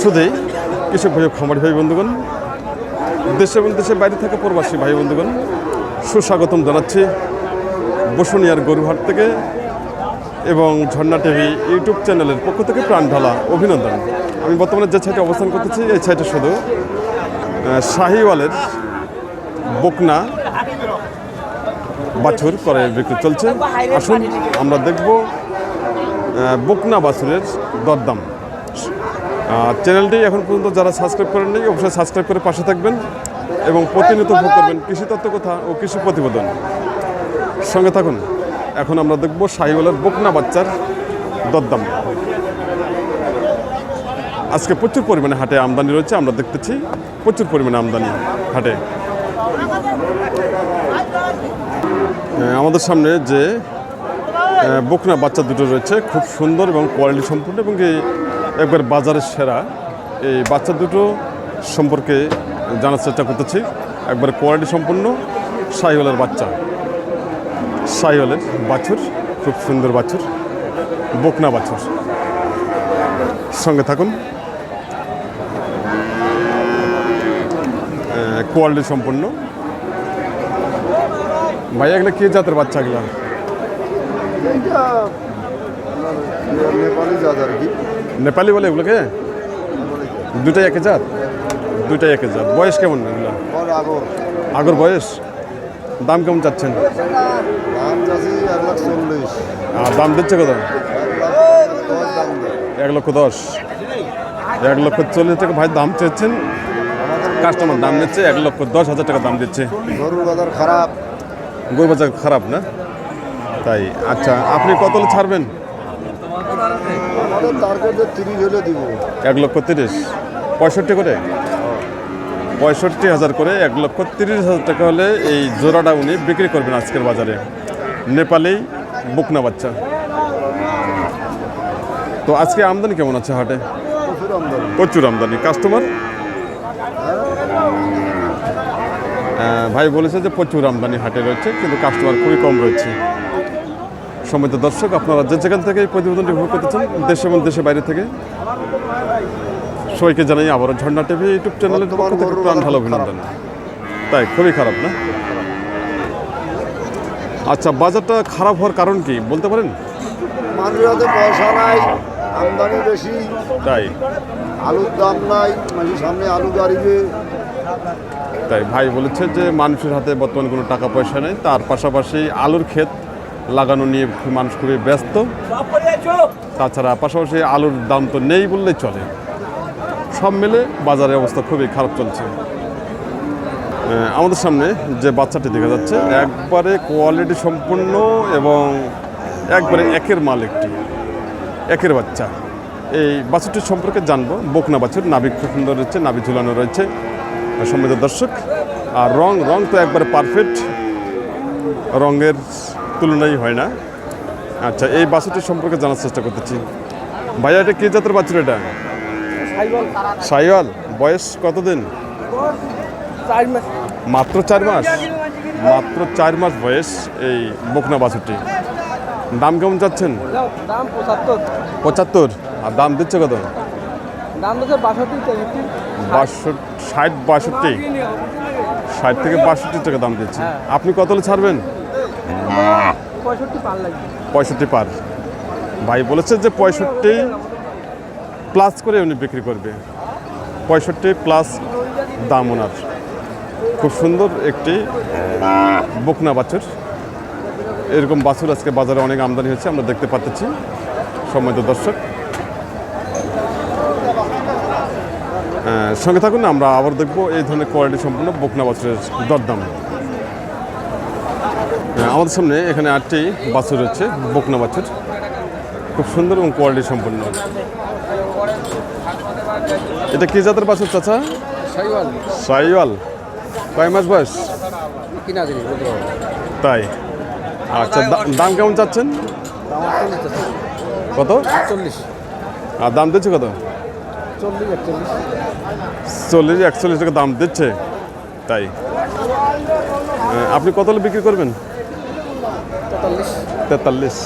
শুধুই কৃষক ভাই খামারি ভাই বন্ধুগণ, দেশে এবং দেশের বাইরে থাকা প্রবাসী ভাই বন্ধুগণ, সুস্বাগতম জানাচ্ছি বসুনিয়ার গরুহাট থেকে এবং ঝর্ণা টিভি ইউটিউব চ্যানেলের পক্ষ থেকে প্রাণ ঢালা অভিনন্দন। আমি বর্তমানে যে সাইটে অবস্থান করতেছি, এই সাইটে শুধু শাহিওয়ালের বকনা বাছুর করে বিক্রি চলছে। আসুন, আমরা দেখব বকনা বাছুরের দরদাম। চ্যানেলটি এখন পর্যন্ত যারা সাবস্ক্রাইব করেননি, অবশ্যই সাবস্ক্রাইব করে পাশে থাকবেন এবং প্রতিনিয়ত ভোগ করবেন কৃষি তত্ত্ব কথা ও কৃষি প্রতিবেদন। সঙ্গে থাকুন, এখন আমরা দেখব শাহিওয়ালের বকনা বাচ্চার দরদাম। আজকে প্রচুর পরিমাণে হাটে আমদানি রয়েছে, আমরা দেখতেছি প্রচুর পরিমাণে আমদানি হাটে। আমাদের সামনে যে বকনা বাচ্চা দুটো রয়েছে, খুব সুন্দর এবং কোয়ালিটি সম্পূর্ণ এবং কি একবার বাজারের সেরা এই বাচ্চা দুটো সম্পর্কে জানার চেষ্টা করতেছি একবার কোয়ালিটি সম্পন্ন সাইওয়ালের বাচ্চা সাইহলের বাছুর খুব সুন্দর বাছুর বকনা বাছুর সঙ্গে থাকুন কোয়ালিটি সম্পন্ন ভাই এগুলো কে জাতের বাচ্চা এগুলা আর কি নেপালি বলে এগুলোকে? দুটাই একে জাত? দুটাই একে জাত। বয়স কেমন এগুলো? আগর বয়স? দাম কেমন চাচ্ছেন? দাম দিচ্ছে কত? এক লক্ষ দশ। এক লক্ষ চল্লিশ টাকা। ভাই দাম চেয়েছেন? কাস্টমার দাম নিচ্ছে এক লক্ষ দশ হাজার টাকা দাম দিচ্ছে। গরুর বাজার খারাপ। গরু বাজার খারাপ না? তাই আচ্ছা আপনি কত ছাড়বেন? আমাদের টার্গেটে তিরিশ হলে দিব। এক লক্ষ তিরিশ। পঁয়ষট্টি করে? পঁয়ষট্টি হাজার করে এক লক্ষ তিরিশ হাজার টাকা হলে এই জোড়াটা উনি বিক্রি করবেন আজকের বাজারে। নেপালি বুকনা বাচ্চা। তো আজকে আমদানি কেমন আছে হাটে? আমদানি। প্রচুর আমদানি। কাস্টমার? ভাই বলেছে যে প্রচুর আমদানি হাটে রয়েছে কিন্তু কাস্টমার খুবই কম রয়েছে। সম্মিত দর্শক আপনারা যে যেখান থেকে এই প্রতিবেদনটি ভোগ করতেছেন দেশে এবং দেশের বাইরে থেকে সবাইকে জানাই আবারও ঝর্ণা টিভি ইউটিউব চ্যানেলের পক্ষ থেকে প্রাণ অভিনন্দন। তাই খুবই খারাপ না? আচ্ছা বাজারটা খারাপ হওয়ার কারণ কি বলতে পারেন? মানুষের হাতে পয়সা নাই আমদানি বেশি তাই। আলুর দাম নাই মানুষের সামনে আলু দাঁড়িয়ে তাই ভাই বলেছে যে মানুষের হাতে বর্তমানে কোনো টাকা পয়সা নেই তার পাশাপাশি আলুর ক্ষেত লাগানো নিয়ে মানুষ খুবই ব্যস্ত। তাছাড়া পাশাপাশি আলুর দাম তো নেই বললেই চলে। সব মিলে বাজারের অবস্থা খুবই খারাপ চলছে। আমাদের সামনে যে বাচ্চাটি দেখা যাচ্ছে, একবারে কোয়ালিটি সম্পূর্ণ এবং একবারে একের মাল একটি একের বাচ্চা। এই বাছুরটির সম্পর্কে জানব। বকনা বাছুর খুব সুন্দর রয়েছে নাভি ঝুলানো রয়েছে। সম্মিত দর্শক, আর রং রং তো একবারে পারফেক্ট রঙের তুলনাই হয় না। আচ্ছা এই বাছুরটির সম্পর্কে জানার চেষ্টা করতেছি। ভাইয়া এটা কে জাতের বাছুর এটা? সাইওয়াল। বয়স কতদিন? মাত্র চার মাস? মাত্র চার মাস বয়স এই বকনা বাছুরটি। দাম কেমন চাচ্ছেন? দাম পঁচাত্তর। আর দাম দিচ্ছে কত? ষাট বাষট্টি। ষাট থেকে বাষট্টি টাকা দাম দিচ্ছে। আপনি কত ছাড়বেন? পঁয়ষট্টি পার ভাই বলেছে যে পঁয়ষট্টি প্লাস করে উনি বিক্রি করবে। পঁয়ষট্টি প্লাস দাম ওনার। খুব সুন্দর একটি বকনা বাছুর। এরকম বাছুর আজকে বাজারে অনেক আমদানি হচ্ছে আমরা দেখতে পাচ্ছি। সম্মানিত দর্শক। সঙ্গে থাকুন, আমরা আবার দেখব এই ধরনের কোয়ালিটি সম্পূর্ণ বকনা বাছুরের দরদাম। আমাদের সামনে এখানে আটটি বাছুর রয়েছে বকনা বাছুর। খুব সুন্দর এবং কোয়ালিটি সম্পন্ন। এটা কি জাতের বাছুর চাচা? সাইওয়াল। কয় মাস বয়স? তাই? আচ্ছা দাম কেমন চাচ্ছেন? কত? চল্লিশ। আর দাম দিচ্ছে কত? চল্লিশ একচল্লিশ। টাকা দাম দিচ্ছে। তাই। আপনি কত বিক্রি করবেন? তেতাল্লিশ।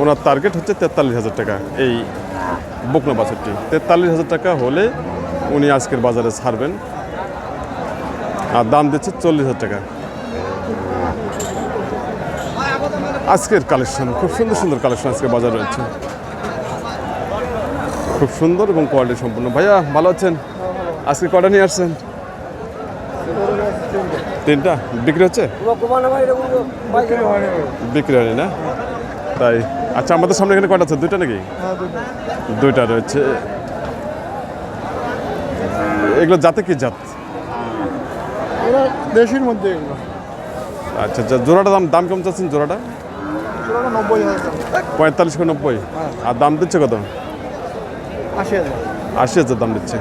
ওনার টার্গেট হচ্ছে তেতাল্লিশ হাজার টাকা এই বকনা বাছুরটি। তেতাল্লিশ হাজার টাকা হলে উনি আজকের বাজারে ছাড়বেন। আর দাম দিচ্ছে চল্লিশ হাজার টাকা। আজকের কালেকশন, খুব সুন্দর সুন্দর কালেকশন আজকে বাজারে রয়েছে। খুব সুন্দর এবং কোয়ালিটি সম্পূর্ণ ভাইয়া, ভালো আছেন? আজকে কটা নিয়ে আসছেন? তিনটা? বিক্রি হচ্ছে? বিক্রি হয়নি না? তাই। আচ্ছা আমাদের সামনে এখানে কটা আছে? দুইটা নাকি? দুইটা রয়েছে। এগুলো জাতে কি জাত? দেশের মধ্যে আচ্ছা আচ্ছা জোড়াটা দাম দাম কেমন চাচ্ছেন জোড়াটা? পঁয়তাল্লিশ করে নব্বই। আর দাম দিচ্ছে কত? আশি হাজার। আশি হাজার দাম দিচ্ছে।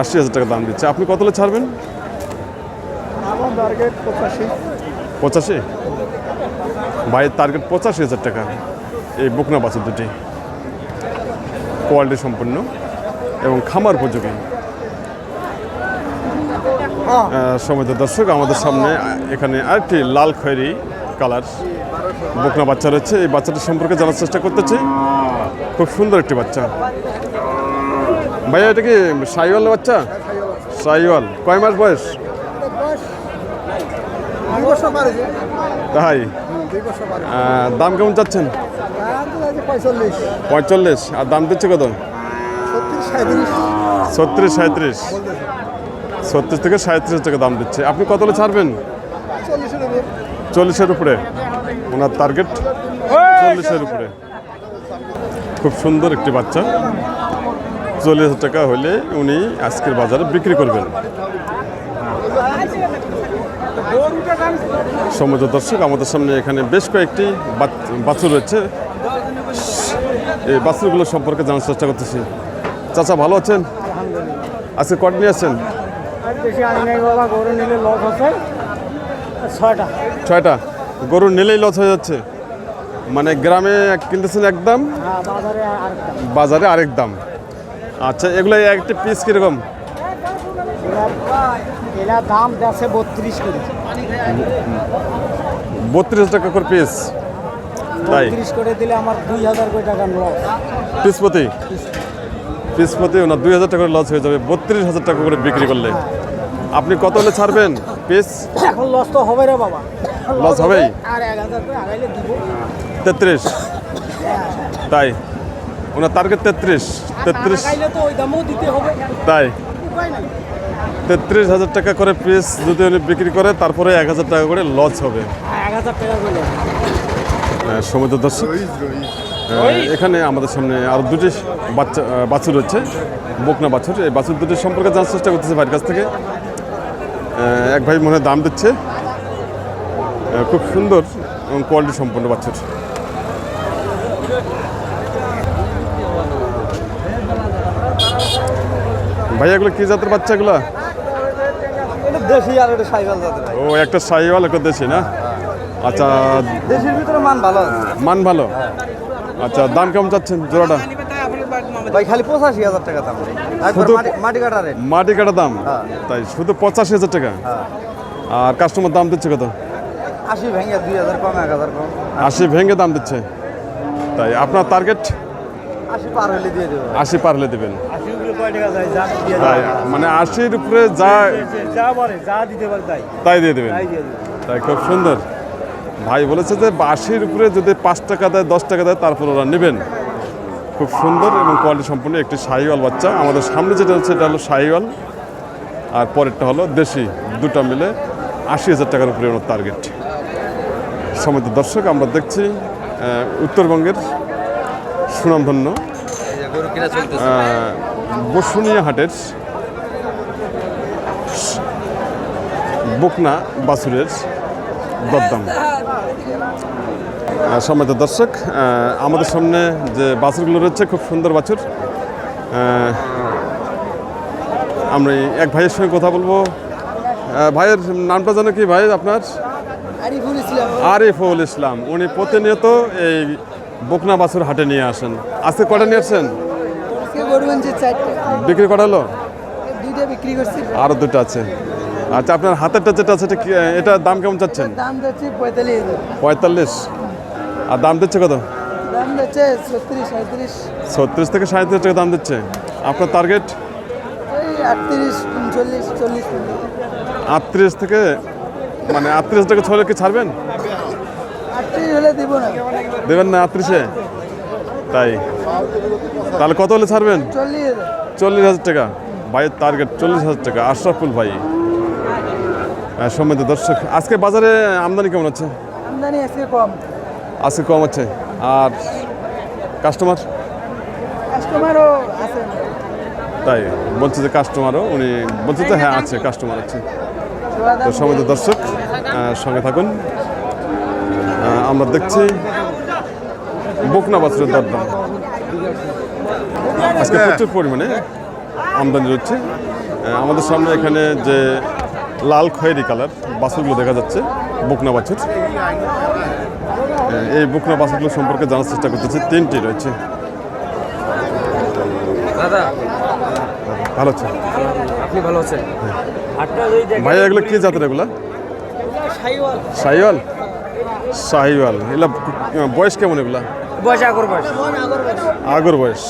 আশি হাজার টাকা দাম দিচ্ছে। আপনি কতলে ছাড়বেন? টার্গেট পঁচাশি। পঁচাশি? ভাইয়ের টার্গেট পঁচাশি হাজার টাকা। এই বকনা বাছুর দুটি। কোয়ালিটি সম্পন্ন এবং খামার উপযোগী। সময় দর্শক আমাদের সামনে এখানে আরেকটি লাল খয়েরি কালার বকনা বাচ্চা রয়েছে। এই বাচ্চাটি সম্পর্কে জানার চেষ্টা করতেছি। খুব সুন্দর একটি বাচ্চা। ভাইয়া এটা কি সাইওয়াল বাচ্চা? সাইওয়াল। কয় মাস বয়স? তাই? দাম কেমন চাচ্ছেন? পঁয়তাল্লিশ। আর দাম দিচ্ছে কত? ছত্রিশ সাঁত্রিশ। ছত্রিশ থেকে সাঁত্রিশ টাকা দাম দিচ্ছে। আপনি কতলে ছাড়বেন? চল্লিশের চল্লিশের উপরে। ওনার টার্গেট চল্লিশের উপরে। খুব সুন্দর একটি বাচ্চা। চল্লিশ হাজার টাকা হলে উনি আজকের বাজারে বিক্রি করবেন। সম্মত দর্শক আমাদের সামনে এখানে বেশ কয়েকটি বাছুর রয়েছে। এই বাছুরগুলো সম্পর্কে জানার চেষ্টা করতেছি। চাচা ভালো আছেন? আজকে কট নিয়ে হচ্ছে ছয়টা। গরু নিলেই লস হয়ে যাচ্ছে। মানে গ্রামে কিনতেছেন একদম হ্যাঁ বাজারে আরেক দাম। আচ্ছা এগুলো একটা পিস কীরকম? দাম দেশে বত্রিশ করে বত্রিশ টাকা করে পিস তাই? করে দিলে আমার দুই হাজার কোটি টাকা লস পিস প্রতি? পিস প্রতি ওনার দুই হাজার টাকা লস হয়ে যাবে। বত্রিশ হাজার টাকা করে বিক্রি করলে। আপনি কত হলে ছাড়বেন পিস এখন লস তো হবে রে বাবা। লস হবেই? আর এক হাজার করে আগাইলে দিব। তেত্রিশ। তাই? ওনার টার্গেট তেত্রিশ। তেত্রিশ। তাই? তেত্রিশ হাজার টাকা করে পিস যদি উনি বিক্রি করে তারপরে এক হাজার টাকা করে লস হবে। এক হাজার টাকা করে। সমুদ্র দর্শক। এখানে আমাদের সামনে আরও দুটি বাচ্চা বাছুর রয়েছে বকনা বাছুর। এই বাছুর দুটির সম্পর্কে জানার চেষ্টা করতেছে ভাইয়ের কাছ থেকে। এক ভাই মনে দাম দিচ্ছে। খুব সুন্দর এবং কোয়ালিটি সম্পন্ন বাছুর। ভাই এগুলো কি জাতের বাচ্চাগুলো? দেশি আর এটা সাইকেল যাতে ও একটা সাইওয়াল একটা দেশি না? আচ্ছা দেশের ভিতরে মান ভালো মান ভালো? আচ্ছা দাম কেমন চাচ্ছেন জোড়াটা? ভাই খালি পঁচাশি হাজার টাকা দাম। শুধু- মাটি- কাটা রেট। মাটি কাটা দাম? হ্যাঁ। তাই শুধু পঁচাশি হাজার টাকা? হ্যাঁ। আর কাস্টমার দাম দিচ্ছে কত? আশি ভেঙে দুই হাজার কম এক হাজার কম। আশি ভেঙে দাম দিচ্ছে। তাই আপনার টার্গেট আশি পার হলে দিয়ে দেবেন আশি যা দিয়ে তাই মানে আশির উপরে যা যা পারে যা দিতে পারে তাই। তাই দিয়ে দেবেন? তাই দিয়ে দেবে তাই খুব সুন্দর। ভাই বলেছে যে আশির উপরে যদি পাঁচ টাকা দেয় দশ টাকা দেয় তারপর ওরা নেবেন। খুব সুন্দর এবং কোয়ালিটি সম্পূর্ণ একটি শাহিওয়াল বাচ্চা। আমাদের সামনে যেটা হচ্ছে এটা হলো শাহিওয়াল। আর পরেরটা হলো দেশি। দুটো মিলে আশি হাজার টাকার উপরে ওনার টার্গেট সমিত দর্শক আমরা দেখছি উত্তরবঙ্গের সুনামধন্য বসুনিয়া হাটের বকনা বাছুরের দরদাম। সম্মানিত দর্শক আমাদের সামনে যে বাছুরগুলো রয়েছে খুব সুন্দর বাছুর। আমরা এক ভাইয়ের সঙ্গে কথা বলব। ভাইয়ের নামটা জানো কি ভাই আপনার? আরিফুল ইসলাম। উনি প্রতিনিয়ত এই বকনা বাছুর হাটে নিয়ে আসেন। আজকে কটা নিয়ে আসছেন? চারটে বিক্রি করা হলো দুইটা বিক্রি করছি। আরও দুটো আছে। আচ্ছা আপনার হাতেরটা যেটা আছে এটা দাম কেমন চাচ্ছেন? দাম যাচ্ছে পঁয়তাল্লিশ আর দাম দিচ্ছে কত? দাম দিচ্ছে ছত্রিশ সাঁত্রিশ। ছত্রিশ থেকে সাঁত্রিশ টাকা দাম দিচ্ছে। আপনার টার্গেট আটত্রিশ চল্লিশ আটত্রিশ থেকে মানে আটত্রিশ টাকা ছলে কি ছাড়বেন? আটত্রিশ হলে দিব না। দেবেন না আটত্রিশে? তাই? তাহলে কত হলে ছাড়বেন? চল্লিশ। হাজার টাকা। ভাইয়ের টার্গেট চল্লিশ হাজার টাকা। আশরাফুল ভাই। সম্মানিত দর্শক আজকে বাজারে আমদানি কেমন আছে আমদানি আজকে কম। আজকে কম আছে আর কাস্টমার কাস্টমারও আছে। তাই বলছে যে কাস্টমারও উনি বলছে যে হ্যাঁ আছে কাস্টমার আছে। তো সম্মানিত দর্শক সঙ্গে থাকুন। আমরা দেখছি বকনা বাছুরের দরদাম। আজকে প্রচুর পরিমাণে আমদানি হচ্ছে। আহ, আমাদের সামনে এখানে যে লাল খয়েরি কালার বাছুরগুলো দেখা যাচ্ছে বকনা বাছুর। এই বকনা বাছুরগুলো সম্পর্কে জানার চেষ্টা করতেছি। তিনটি রয়েছে। দাদা ভালো আছে আপনি ভালো আছেন? দেখেন। ভাইয়া এগুলো কি জাতের এগুলা? শাহিওয়াল শাহিওয়াল এগুলা বয়স কেমন এগুলা বয়স আগর বয়স। আগর বয়স।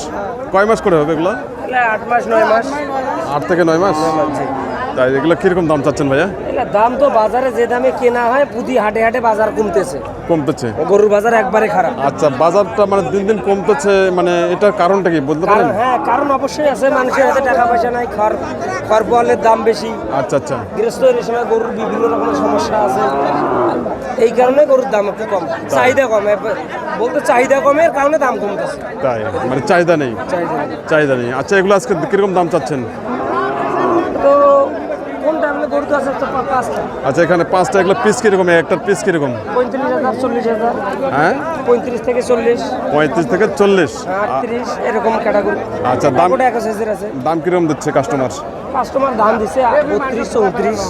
কয় মাস করে হবে এগুলা আট মাস নয় মাস। আট থেকে নয় মাস? তাই এগুলো কীরকম দাম চাচ্ছেন ভাইয়া? এলা দাম তো বাজারে যে দামে কেনা হয় প্রতি হাটে হাটে বাজার কমতেছে। কমতেছে। গরুর বাজার একবারে খারাপ। আচ্ছা বাজারটা মানে দিন দিন কমতেছে মানে এটার কারণটা কি বলতে কারণ পারেন হ্যাঁ কারণ অবশ্যই আছে মানুষের হাতে টাকা পয়সা নাই খড় খড় পোয়ালের দাম বেশি। আচ্ছা আচ্ছা। গৃহস্থের সময় গরুর বিভিন্ন রকমের সমস্যা আছে। এই কারণে গরুর দাম একটু কম। চাহিদা কম। বলতে চাহিদা কমের কারণে দাম কমতেছে। তাই মানে চাহিদা নেই। চাহিদা নেই। চাহিদা নেই। আচ্ছা এগুলো আজকে কীরকম দাম চাচ্ছেন তো কোনটা আপনি গরু তো আছে তো পা- পাঁচটা আচ্ছা এখানে পাঁচটা এগুলো পিস কীরকম? একটার পিস কীরকম? পঁয়ত্রিশ হাজার চল্লিশ হাজার। হ্যাঁ? পঁয়ত্রিশ থেকে চল্লিশ। পঁয়ত্রিশ থেকে চল্লিশ। আটত্রিশ এরকম ক্যাটাগরি আচ্ছা দাম এক সাইজের আছে। দাম কীরকম দিচ্ছে কাস্টমার কাস্টমার দাম দিচ্ছে বত্রিশ চৌত্রিশ।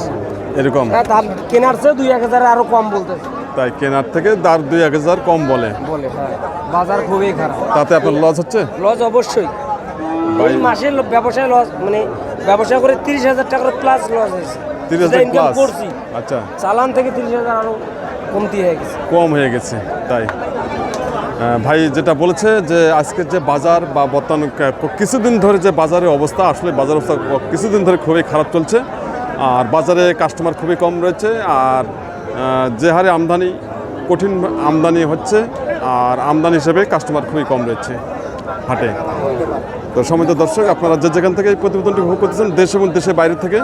এরকম? হ্যাঁ দাম কেনার চেয়ে দুই এক হাজার আরও কম বলতেছে তাই কেনার থেকে দার দুই এক হাজার কম বলে। বলে হ্যাঁ। বাজার খুবই খারাপ। তাতে আপনার লস হচ্ছে? লস অবশ্যই। এই মাসে ব্যবসায় লস মানে ব্যবসা করে তিরিশ হাজার টাকার প্লাস লস হয়েছে। তিরিশ হাজার প্লাস করছি। আচ্ছা। চালান থেকে তিরিশ হাজার আরও কমতি হয়ে গেছে। কম হয়ে গেছে তাই। ভাই যেটা বলেছে যে আজকের যে বাজার বা বর্তমান কিছুদিন ধরে যে বাজারের অবস্থা আসলে বাজার অবস্থা কিছুদিন ধরে খুবই খারাপ চলছে। আর বাজারে কাস্টমার খুবই কম রয়েছে আর যে হারে আমদানি কঠিন আমদানি হচ্ছে আর আমদানি হিসেবে কাস্টমার খুবই কম রয়েছে। হাটে। তো সমিত দর্শক, আপনারা যে যেখান থেকে এই প্রতিবেদনটি উপভোগ করতেছেন, দেশ এবং দেশের বাইরে থেকে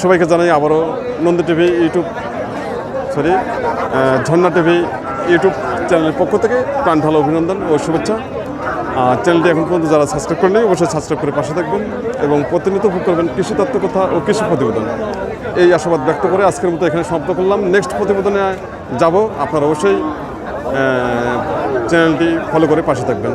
সবাইকে জানাই আবারও Nandi TV YouTube sorry Jharna TV YouTube চ্যানেলের পক্ষ থেকে প্রাণ ঢালো অভিনন্দন ও শুভেচ্ছা। আর চ্যানেলটি এখন পর্যন্ত যারা সাবস্ক্রাইব করেনি অবশ্যই সাবস্ক্রাইব করে পাশে থাকবেন এবং প্রতিনিয়ত উপভোগ করবেন কৃষি তত্ত্ব কথা ও কৃষি প্রতিবেদন। এই আশাবাদ ব্যক্ত করে আজকের মতো এখানে সমাপ্ত করলাম। নেক্সট প্রতিবেদনে যাব, আপনারা অবশ্যই চ্যানেলটি ফলো করে পাশে থাকবেন।